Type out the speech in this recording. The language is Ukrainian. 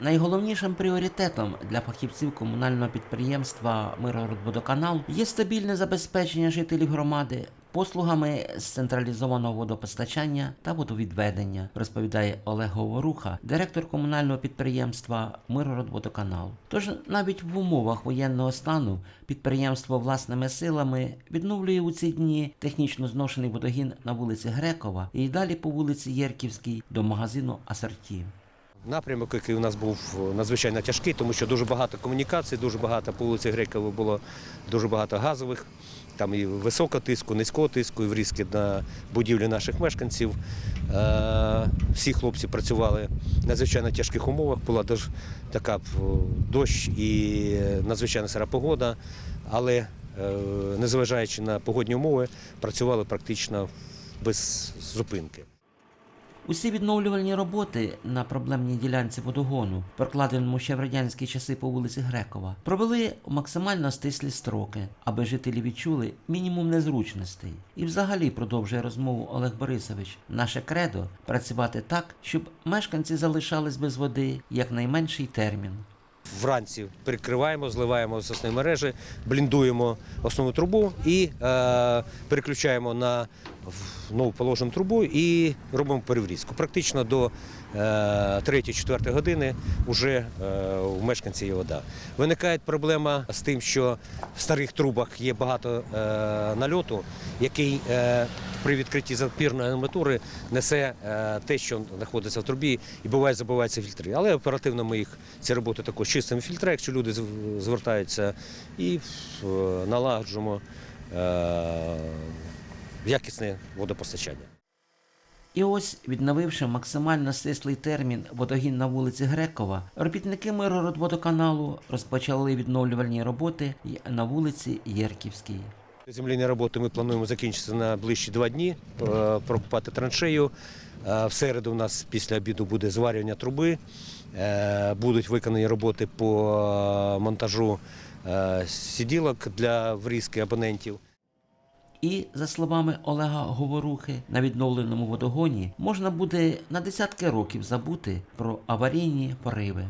Найголовнішим пріоритетом для фахівців комунального підприємства Миргородводоканал є стабільне забезпечення жителів громади послугами з централізованого водопостачання та водовідведення, розповідає Олег Говоруха, директор комунального підприємства Миргородводоканал. Тож навіть в умовах воєнного стану підприємство власними силами відновлює у ці дні технічно зношений водогін на вулиці Грекова і далі по вулиці Єрківській до магазину Асорті. Напрямок, який у нас був е, надзвичайно тяжкий, тому що дуже багато комунікацій, дуже багато по вулиці Грекова було дуже багато газових, там і високого тиску, низького тиску, і врізки на будівлі наших мешканців. Е, Всі хлопці працювали в надзвичайно тяжких умовах. Була така дощ і надзвичайно сира погода, але е, незважаючи на погодні умови, працювали практично без зупинки. Усі відновлювальні роботи на проблемній ділянці водогону, прокладеному ще в радянські часи по вулиці Грекова, провели максимально стислі строки, аби жителі відчули мінімум незручностей. І взагалі продовжує розмову Олег Борисович. Наше кредо працювати так, щоб мешканці залишались без води якнайменший термін. Вранці перекриваємо, зливаємо з мережі, бліндуємо основну трубу і е, переключаємо на нову положену трубу і робимо переврізку. Практично до е, 3-4 години вже е, у мешканців є вода. Виникає проблема з тим, що в старих трубах є багато е, нальоту, який е, при відкритті запірної арматури несе е, те, що знаходиться в трубі, і буває забуваються фільтри. Але оперативно ми їх ці роботи також чистимо фільтри, якщо люди звертаються, і е, налагоджуємо е, якісне водопостачання. І ось, відновивши максимально стислий термін водогін на вулиці Грекова, робітники Миргородводоканалу розпочали відновлювальні роботи на вулиці Єрківській. Земляні роботи ми плануємо закінчити на ближчі два дні, е, прокопати траншею. Е, В середу у нас після обіду буде зварювання труби. Е, Будуть виконані роботи по монтажу сіділок для врізки абонентів. І, за словами Олега Говорухи, на відновленому водогоні можна буде на десятки років забути про аварійні пориви.